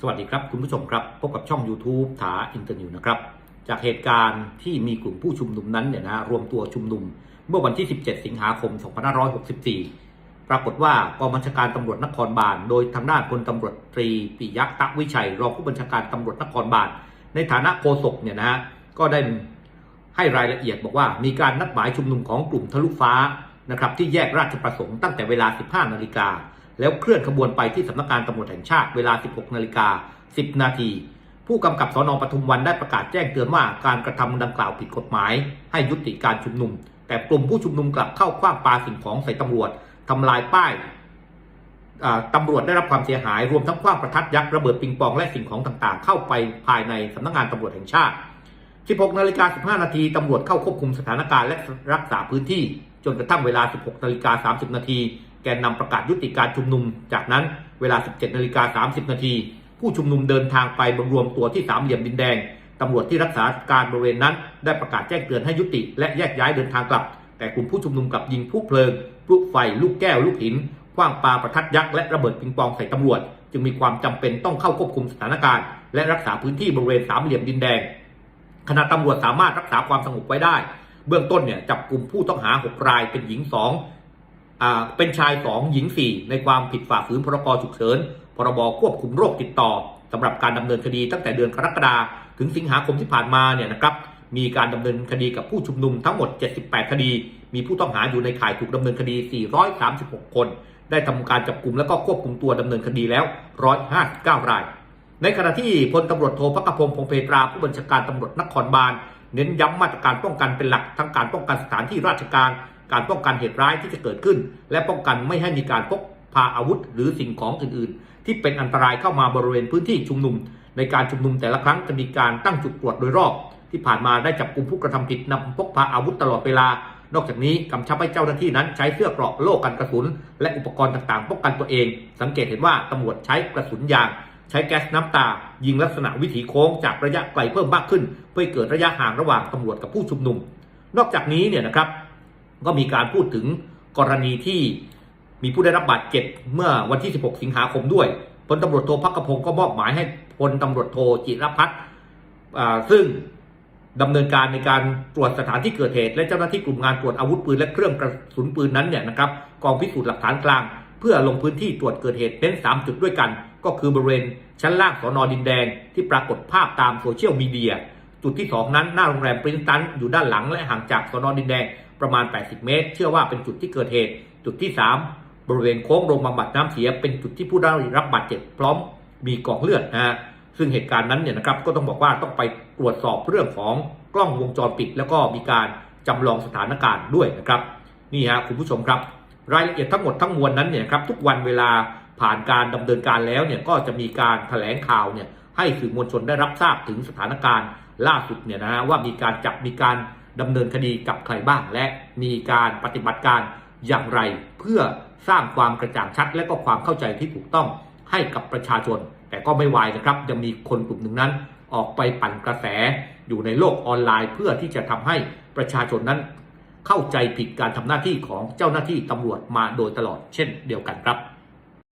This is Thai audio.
สวัสดีครับคุณผู้ชมครับ พบกับช่อง YouTube ถาอินเตอร์นิวนะครับ จากเหตุการณ์ที่มีกลุ่มผู้ชุมนุมนั้นเนี่ยนะรวมตัวชุมนุม เมื่อวันที่ 17 สิงหาคม 2564 ปรากฏว่ากองบัญชาการตำรวจนครบาล โดยทางด้านพลตำรวจตรีปิยะตะวิชัย รองผู้บัญชาการตำรวจนครบาล ในฐานะโฆษกเนี่ยนะฮะก็ได้ให้รายละเอียดบอกว่ามีการนัดหมายชุมนุมของกลุ่มทะลุฟ้านะครับที่แยกราชประสงค์ตั้งแต่เวลา 15 นาฬิกา แล้วเคลื่อนขบวนไปที่สำนักงานตำรวจแห่งชาติเวลา 16 นาฬิกา 10 นาที ผู้กำกับสนปทุมวันได้ประกาศแจ้งเตือนว่าการกระทำดังกล่าวผิดกฎหมาย ให้ยุติการชุมนุม แต่กลุ่มผู้ชุมนุมกลับเข้าคว้างปาสิ่งของใส่ตำรวจทำลายป้ายตำรวจได้รับความเสียหายรวมทั้งคว้างประทัดยักษ์ระเบิดปิงปองและสิ่งของต่างๆ เข้าไปภายในสำนักงานตำรวจแห่งชาติ 16 นาฬิกา 15 นาทีตำรวจเข้าควบคุมสถานการณ์และรักษาพื้นที่ จนกระทั่งเวลา 16 นาฬิกา 30 นาที แกนนำประกาศยุติการชุมนุม จากนั้นเวลา 17นาฬิกา30 นาที ผู้ชุมนุมเดินทางไปรวมตัวที่สามเหลี่ยมดินแดงตำรวจที่รักษาการบริเวณนั้น ได้ประกาศแจ้งเตือนให้ยุติ และแยกย้ายเดินทางกลับ แต่กลุ่มผู้ชุมนุมกลับยิงพลุเพลิงพลุไฟ ลูกแก้ว ลูกหินคว้างปาประทัดยักษ์และระเบิดปิงปองใส่ตำรวจ จึงมีความจำเป็นต้องเข้าควบคุมสถานการณ์ และรักษาพื้นที่บริเวณสามเหลี่ยมดินแดงขณะตำรวจสามารถรักษาความสงบไว้ได้ เบื้องต้นเนี่ยจับกลุ่มผู้ต้องหา 6 รายเป็นหญิง2อ่า เป็นชาย 2 หญิง 4 ในความผิดฝ่าฝืนพรกฉุกเฉิน พรบควบคุมโรคติดต่อสำหรับการดำเนินคดีตั้งแต่เดือนกรกฎาคมถึงสิงหาคมที่ผ่านมาเนี่ยนะครับมีการดำเนินคดีกับผู้ชุมนุมทั้งหมด 78 คดี มีผู้ต้องหาอยู่ในข่ายถูกดำเนินคดี 436 คน ได้ทำการจับกลุ่มและก็ควบคุมตัวดำเนินคดีแล้ว 159 ราย ในขณะที่พลตำรวจโทพักพงศ์พงเพตราผู้บัญชาการตำรวจนครบาลเน้นย้ำมาตรการป้องกันเป็นหลักทั้งการป้องกันสถานที่ราชการ การป้องกันเหตุร้ายที่จะเกิดขึ้น และป้องกันไม่ให้มีการพกพาอาวุธหรือสิ่งของอื่น ๆ ที่เป็นอันตรายเข้ามาบริเวณพื้นที่ชุมนุม ในการชุมนุมแต่ละครั้งจะมีการตั้งจุดตรวจโดยรอบ ที่ผ่านมาได้จับกลุ่มผู้กระทำผิดนำพกพาอาวุธตลอดเวลา นอกจากนี้กำชับให้เจ้าหน้าที่นั้นใช้เสื้อเกราะโล่กันกระสุน และอุปกรณ์ต่างๆป้องกันตัวเอง สังเกตเห็นว่าตำรวจใช้กระสุนยางใช้แก๊สน้ำตา ยิงลักษณะวิถีโค้งจากระยะไกลเพิ่มมากขึ้น เพื่อเกิดระยะห่างระหว่างตำรวจกับผู้ชุมนุม นอกจากนี้เนี่ยนะครับ ก็มีการพูดถึงกรณีที่มีผู้ได้รับบาดเจ็บเมื่อวันที่ 16 สิงหาคมด้วยพลตำรวจโทพักกระพงก็มอบหมายให้พลตำรวจโทจิรพัฒน์ซึ่งดำเนินการในการตรวจสถานที่เกิดเหตุ และเจ้าหน้าที่กลุ่มงานตรวจอาวุธปืนและเครื่องกระสุนปืนนั้นเนี่ยนะครับกองพิสูจน์หลักฐานกลาง เพื่อลงพื้นที่ตรวจเกิดเหตุเน้น3 จุดด้วยกัน ก็คือบริเวณชั้นล่างสอนอดินแดง ที่ปรากฏภาพตามโซเชียลมีเดียจุดที่ 2 นั้นหน้าโรงแรมปรินตันอยู่ด้านหลังและห่างจากสอนอดินแดง ประมาณ 80 เมตร เชื่อว่าเป็นจุดที่เกิดเหตุ จุดที่ 3 บริเวณโค้งโรงบำบัดน้ำเสีย เป็นจุดที่ผู้ได้รับบาดเจ็บพร้อมมีกองเลือดนะฮะซึ่งเหตุการณ์นั้นเนี่ยนะครับก็ต้องบอกว่าต้องไปตรวจสอบเรื่องของกล้องวงจรปิด แล้วก็มีการจำลองสถานการณ์ด้วยนะครับนี่ฮะคุณผู้ชมครับ รายละเอียดทั้งหมดทั้งมวลนั้นเนี่ยครับทุกวันเวลาผ่านการดำเนินการแล้วเนี่ยก็จะมีการแถลงข่าวเนี่ยให้สื่อมวลชนได้รับทราบถึงสถานการณ์ล่าสุดเนี่ยนะฮะว่ามีการจับมีการ ดำเนินคดีกับใครบ้าง และมีการปฏิบัติการอย่างไร เพื่อสร้างความกระจ่างชัด และก็ความเข้าใจที่ถูกต้องให้กับประชาชน แต่ก็ไม่วายนะครับยังมีคนกลุ่มหนึ่งนั้น ออกไปปั่นกระแสอยู่ในโลกออนไลน์ เพื่อที่จะทำให้ประชาชนนั้นเข้าใจผิดการทำหน้าที่ของเจ้าหน้าที่ตำรวจมาโดยตลอดเช่นเดียวกันครับ